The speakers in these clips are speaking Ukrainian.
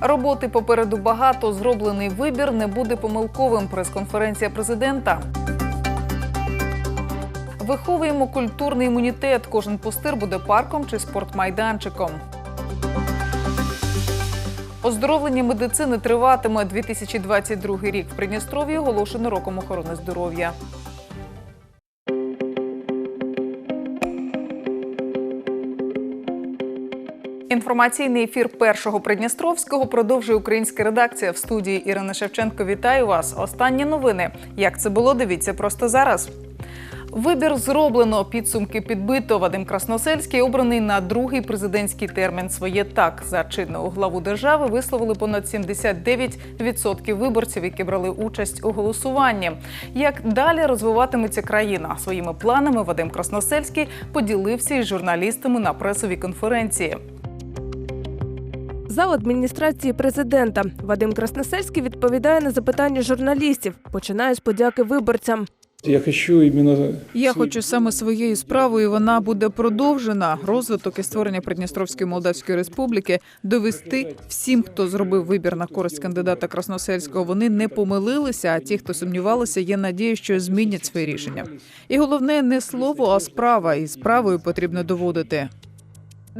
Роботи попереду багато. Зроблений вибір не буде помилковим. Прес-конференція президента. Виховуємо культурний імунітет. Кожен пустир буде парком чи спортмайданчиком. Оздоровлення медицини триватиме 2022 рік. В Придністров'ї оголошено роком охорони здоров'я. Інформаційний ефір першого Придністровського продовжує українська редакція в студії Ірина Шевченко. Вітаю вас. Останні новини. Як це було? Дивіться просто зараз. Вибір зроблено. Підсумки підбито. Вадим Красносельський обраний на другий президентський термін. Своє так за чинного главу держави висловили понад 79% виборців, які брали участь у голосуванні. Як далі розвиватиметься країна своїми планами? Вадим Красносельський поділився із журналістами на пресовій конференції. Зал адміністрації президента Вадим Красносельський відповідає на запитання журналістів. Починає з подяки виборцям. Я хочу іменно Я хочу саме своєю справою. Вона буде продовжена. Розвиток і створення Придністровської Молдавської Республіки довести всім, хто зробив вибір на користь кандидата Красносельського. Вони не помилилися. А ті, хто сумнівалися, є надія, що змінять своє рішення. І головне не слово, а справа. І справою потрібно доводити.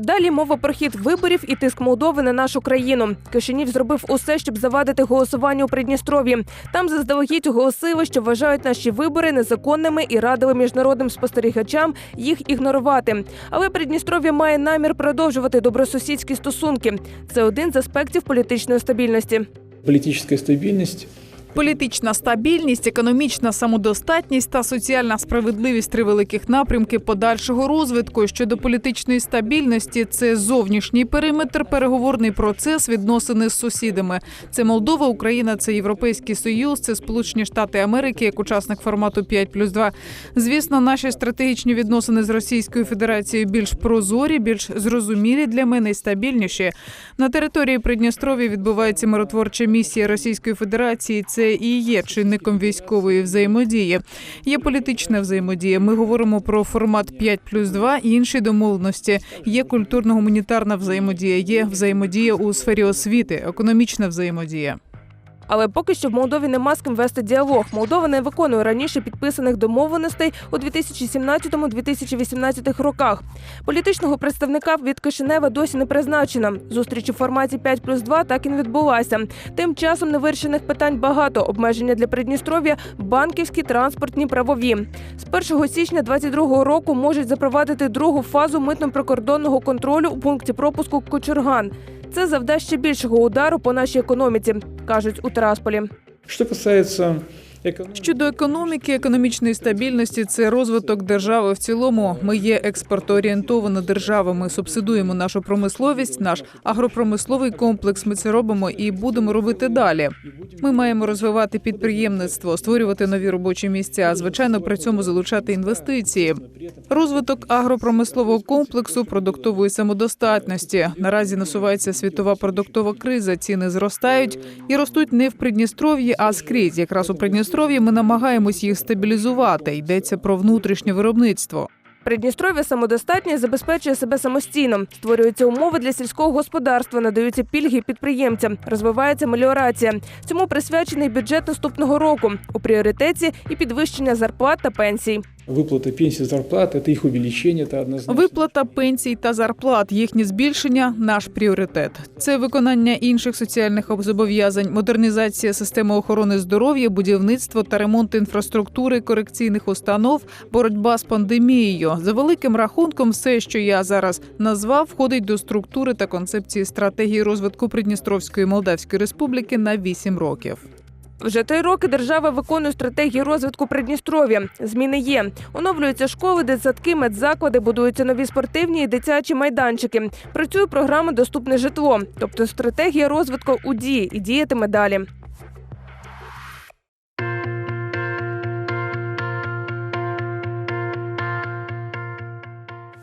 Далі мова про хід виборів і тиск Молдови на нашу країну. Кишинів зробив усе, щоб завадити голосуванню у Придністров'ї. Там заздалегідь оголосили, що вважають наші вибори незаконними і радили міжнародним спостерігачам їх ігнорувати. Але Придністров'я має намір продовжувати добросусідські стосунки. Це один з аспектів політичної стабільності. політична стабільність. Політична стабільність, економічна самодостатність та соціальна справедливість три великих напрямки подальшого розвитку. Щодо політичної стабільності, це зовнішній периметр, переговорний процес, відносини з сусідами. Це Молдова, Україна, це Європейський Союз, це Сполучені Штати Америки як учасник формату 5 плюс 2. Звісно, наші стратегічні відносини з Російською Федерацією більш прозорі, більш зрозумілі для мене і стабільніші. На території Придністров'я відбувається миротворча місія Російської Федерації. Це і є чинником військової взаємодії. Є політична взаємодія. Ми говоримо про формат 5 плюс 2 і інші домовленості. Є культурно-гуманітарна взаємодія, є взаємодія у сфері освіти, економічна взаємодія. Але поки що в Молдові нема з ким вести діалог. Молдова не виконує раніше підписаних домовленостей у 2017-2018 роках. Політичного представника від Кишинева досі не призначено. Зустріч у форматі 5 плюс 2 так і не відбулася. Тим часом невирішених питань багато. Обмеження для Придністров'я банківські, транспортні, правові. З 1 січня 2022 року можуть запровадити другу фазу митно-прикордонного контролю у пункті пропуску Кочерган. Це завдасть ще більшого удару по нашій економіці, кажуть у Терасполі. Що економіки, Щодо економіки, економічної стабільності, це розвиток держави в цілому. Ми є експортоорієнтована держава. Ми субсидуємо нашу промисловість, наш агропромисловий комплекс. Ми це робимо і будемо робити далі. Ми маємо розвивати підприємництво, створювати нові робочі місця. Звичайно, при цьому залучати інвестиції. Розвиток агропромислового комплексу, продуктової самодостатності. Наразі насувається світова продуктова криза. Ціни зростають і ростуть не в Придністров'ї, а скрізь. Якраз у Придністров'ї ми намагаємось їх стабілізувати. Йдеться про внутрішнє виробництво. Придністров'я самодостатнє забезпечує себе самостійно. Створюються умови для сільського господарства, надаються пільги підприємцям, розвивається меліорація. Цьому присвячений бюджет наступного року. У пріоритеті і підвищення зарплат та пенсій. Виплата пенсій, зарплат, це їх увеличення, це однозначно. Виплата пенсій та зарплат, їхнє збільшення наш пріоритет. Це виконання інших соціальних зобов'язань, модернізація системи охорони здоров'я, будівництво та ремонт інфраструктури корекційних установ, боротьба з пандемією. За великим рахунком, все, що я зараз назвав, входить до структури та концепції стратегії розвитку Придністровської Молдавської Республіки на 8 років. Вже три роки держава виконує стратегію розвитку Придністров'я. Зміни є. Оновлюються школи, дитсадки, медзаклади, будуються нові спортивні і дитячі майданчики. Працює програма Доступне житло, тобто стратегія розвитку у дії і діятиме далі.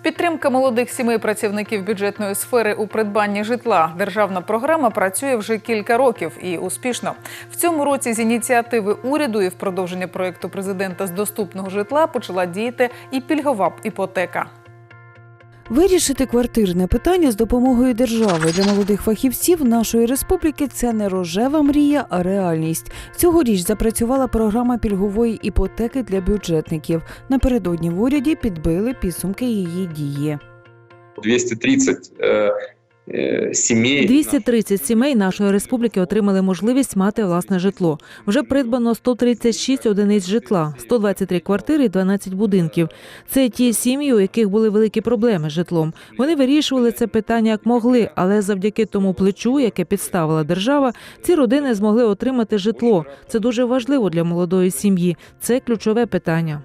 Підтримка молодих сімей працівників бюджетної сфери у придбанні житла. Державна програма працює вже кілька років і успішно. В цьому році з ініціативи уряду і в продовження проєкту президента з доступного житла почала діяти і пільгова іпотека. Вирішити квартирне питання з допомогою держави для молодих фахівців нашої республіки це не рожева мрія, а реальність. Цьогоріч запрацювала програма пільгової іпотеки для бюджетників. Напередодні в уряді підбили підсумки її дії. 230 э, э, 230 сімей нашої республіки отримали можливість мати власне житло. Вже придбано 136 одиниць житла, 123 квартири і 12 будинків. Це ті сім'ї, у яких були великі проблеми з житлом. Вони вирішували це питання як могли, але завдяки тому плечу, яке підставила держава, ці родини змогли отримати житло. Це дуже важливо для молодої сім'ї. Це ключове питання.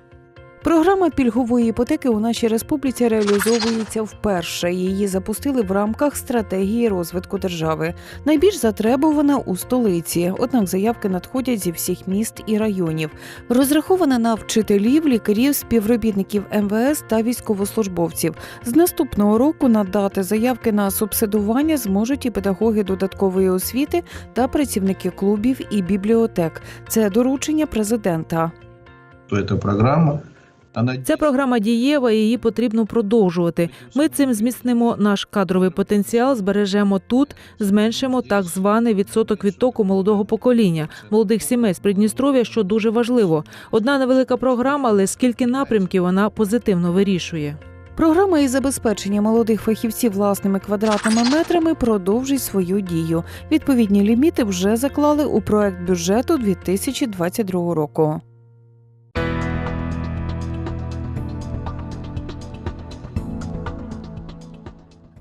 Програма пільгової іпотеки у нашій республіці реалізовується вперше. Її запустили в рамках стратегії розвитку держави. Найбільш затребувана у столиці, однак заявки надходять зі всіх міст і районів. Розрахована на вчителів, лікарів, співробітників МВС та військовослужбовців. З наступного року надати заявки на субсидування зможуть і педагоги додаткової освіти та працівники клубів і бібліотек. Це доручення президента. то она Ця програма дієва, і її потрібно продовжувати. Ми цим зміцнимо наш кадровий потенціал, збережемо тут, зменшимо так званий відсоток відтоку молодого покоління, молодих сімей з Придністров'я, що дуже важливо. Одна невелика програма, але скільки напрямків вона позитивно вирішує. Програма із забезпечення молодих фахівців власними квадратними метрами продовжить свою дію. Відповідні ліміти вже заклали у проект бюджету 2022 року.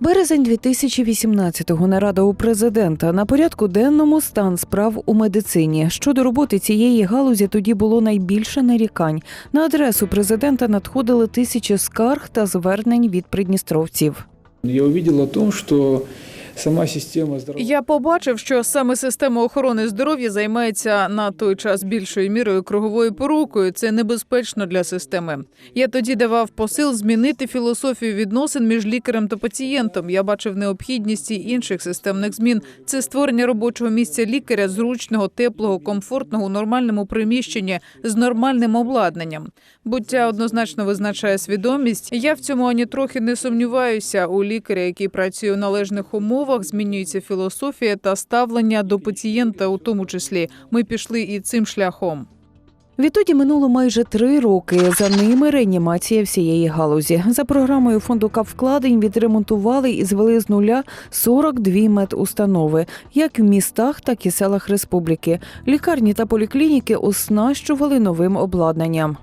Березень 2018-го нарада у президента на порядку денному стан справ у медицині. Щодо роботи цієї галузі тоді було найбільше нарікань. На адресу президента надходили тисячі скарг та звернень від придністровців. Я увидел о том, сама система здравоохранения... Я побачив, що саме система охорони здоров'я займається на той час більшою мірою круговою порукою. Це небезпечно для системи. Я тоді давав посил змінити філософію відносин між лікарем та пацієнтом. Я бачив необхідність інших системних змін. Це створення робочого місця лікаря, зручного, теплого, комфортного у нормальному приміщенні з нормальним обладнанням. Буття однозначно визначає свідомість. Я в цьому ані трохи не сумніваюся. У лікаря, який працює у належних умовах, змінюється філософія та ставлення до пацієнта, у тому числі. Ми пішли і цим шляхом. Відтоді минуло майже три роки. За ними реанімація всієї галузі. За програмою фонду капвкладень відремонтували і звели з нуля 42 медустанови, як в містах, так і селах республіки. Лікарні та поліклініки оснащували новим обладнанням.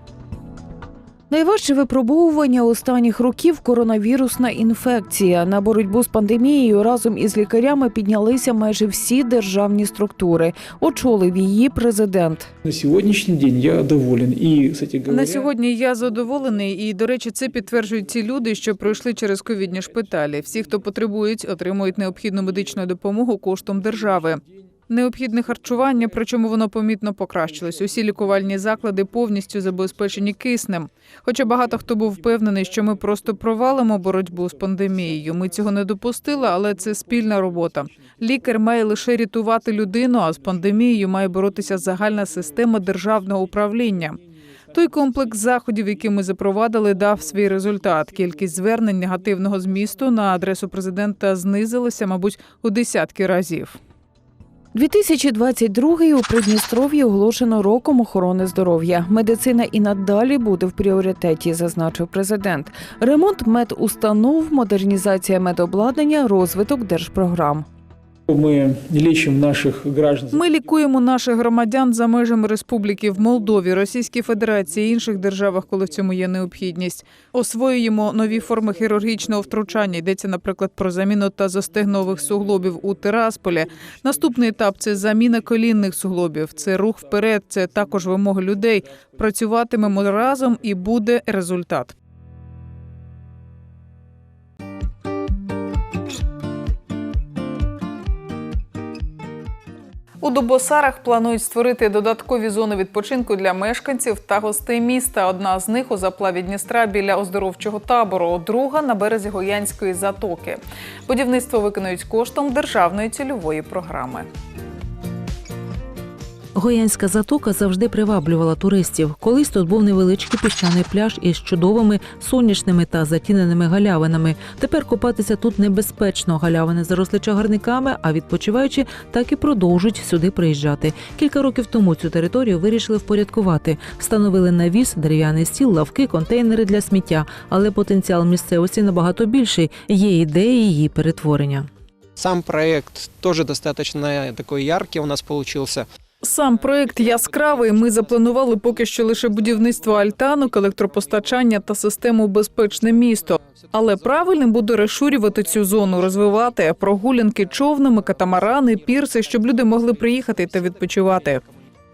Найважче випробовування останніх років коронавірусна інфекція. На боротьбу з пандемією разом із лікарями піднялися майже всі державні структури. Очолив її президент. На сегодняшний день я доволен. И, кстати говоря, На сьогодні я задоволений, і до речі, це підтверджують ті люди, що пройшли через ковідні шпиталі. Всі, хто потребують, отримують необхідну медичну допомогу коштом держави. Необхідне харчування, причому воно помітно покращилось. Усі лікувальні заклади повністю забезпечені киснем. Хоча багато хто був впевнений, що ми просто провалимо боротьбу з пандемією. Ми цього не допустили, але це спільна робота. Лікар має лише рятувати людину, а з пандемією має боротися загальна система державного управління. Той комплекс заходів, які ми запровадили, дав свій результат. Кількість звернень негативного змісту на адресу президента знизилася, мабуть, у десятки разів. 2022 у Придністров'ї оголошено роком охорони здоров'я. Медицина і надалі буде в пріоритеті, зазначив президент. Ремонт медустанов, модернізація медобладнання, розвиток держпрограм. Мы лечим наших граждан. Ми лікуємо наших громадян за межами республіки в Молдові, Російській Федерації інших державах, коли в цьому є необхідність. Освоюємо нові форми хірургічного втручання. Йдеться, наприклад, про заміну тазостегнових суглобів у Тирасполі. Наступний етап це заміна колінних суглобів. Це рух вперед. Це також вимоги людей. Працюватимемо разом, і буде результат. У Дубосарах планують створити додаткові зони відпочинку для мешканців та гостей міста. Одна з них у заплаві Дністра біля оздоровчого табору, друга на березі Гоянської затоки. Будівництво виконують коштом державної цільової програми. Гоянська затока завжди приваблювала туристів. Колись тут був невеличкий піщаний пляж із чудовими сонячними та затіненими галявинами. Тепер купатися тут небезпечно. Галявини заросли чагарниками, а відпочиваючи так і продовжують сюди приїжджати. Кілька років тому цю територію вирішили впорядкувати. Встановили навіс, дерев'яний стіл, лавки, контейнери для сміття. Але потенціал місцевості набагато більший. Є ідеї її перетворення. Сам проект тоже достаточно такой яркий у нас получился. Сам проект яскравий. Ми запланували поки що лише будівництво альтанок, електропостачання та систему безпечне місто. Але правильним буде розширювати цю зону, розвивати прогулянки човнами, катамарани, пірси, щоб люди могли приїхати та відпочивати.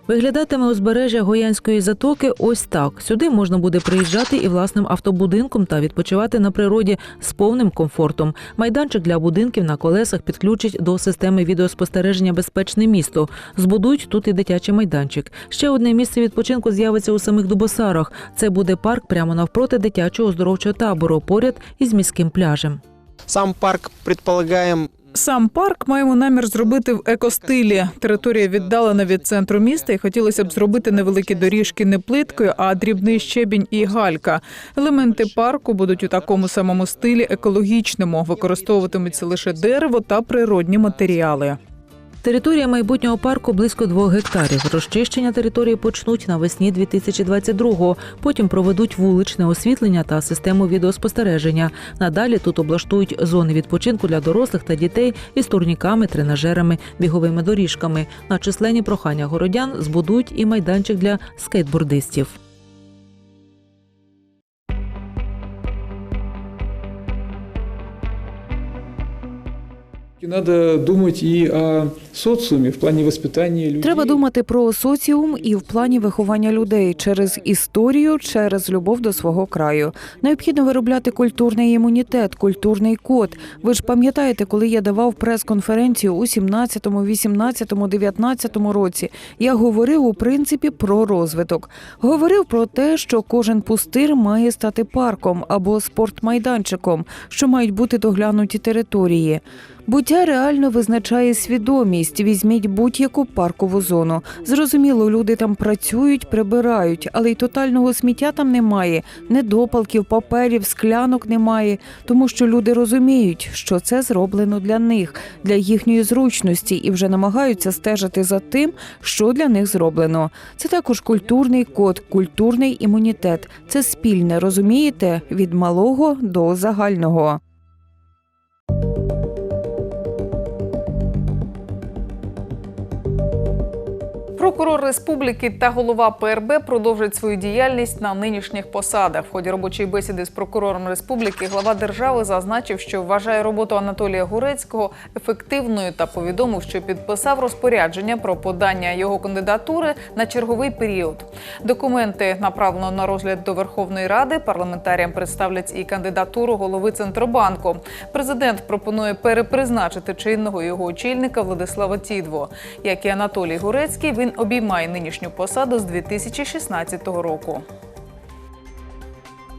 Виглядатиме узбережжя Гоянської затоки ось так. Сюди можна буде приїжджати і власним автобудинком та відпочивати на природі з повним комфортом. Майданчик для будинків на колесах підключать до системи відеоспостереження безпечне місто. Збудують тут і дитячий майданчик. Ще одне місце відпочинку з'явиться у самих Дубосарах. Це буде парк прямо навпроти дитячого оздоровчого табору, поряд із міським пляжем. Сам парк предполагаем Сам парк маємо намір зробити в екостилі. Територія віддалена від центру міста, і хотілося б зробити невеликі доріжки не плиткою, а дрібний щебінь і галька. Елементи парку будуть у такому самому стилі екологічному. Використовуватимуться лише дерево та природні матеріали. Територія майбутнього парку близько двох гектарів. Розчищення території почнуть навесні 2022-го. Потім проведуть вуличне освітлення та систему відеоспостереження. Надалі тут облаштують зони відпочинку для дорослих та дітей із турніками, тренажерами, біговими доріжками. На численні прохання городян збудують і майданчик для скейтбордистів. И Надо думать и о социуме в плане воспитания людей. Треба думати про соціум і в плані виховання людей через історію, через любов до свого краю. Необхідно виробляти культурний імунітет, культурний код. Ви ж пам'ятаєте, коли я давав прес-конференцію у 17-му, 18-му, 19-му році, я говорив у принципі про розвиток. Говорив про те, що кожен пустир має стати парком або спортмайданчиком, що мають бути доглянуті території. Буття реально визначає свідомість. Візьміть будь-яку паркову зону. Зрозуміло, люди там працюють, прибирають, але й тотального сміття там немає. Недопалків, паперів, склянок немає, тому що люди розуміють, що це зроблено для них, для їхньої зручності, і вже намагаються стежити за тим, що для них зроблено. Це також культурний код, культурний імунітет. Це спільне, розумієте, від малого до загального. Прокурор республіки та голова ПРБ продовжать свою діяльність на нинішніх посадах. В ході робочої бесіди з прокурором республіки глава держави зазначив, що вважає роботу Анатолія Гурецького ефективною та повідомив, що підписав розпорядження про подання його кандидатури на черговий період. Документи направлено на розгляд до Верховної Ради. Парламентаріям представлять і кандидатуру голови Центробанку. Президент пропонує перепризначити чинного його очільника Владислава Тідво. Як і Анатолій Гурецький, він обіймає нинішню посаду з 2016 року.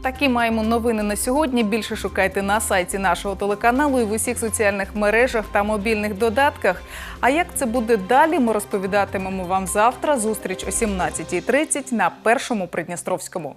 Такі маємо новини на сьогодні. Більше шукайте на сайті нашого телеканалу і в усіх соціальних мережах та мобільних додатках. А як це буде далі, ми розповідатимемо вам завтра. Зустріч о 17.30 на першому Придністровському.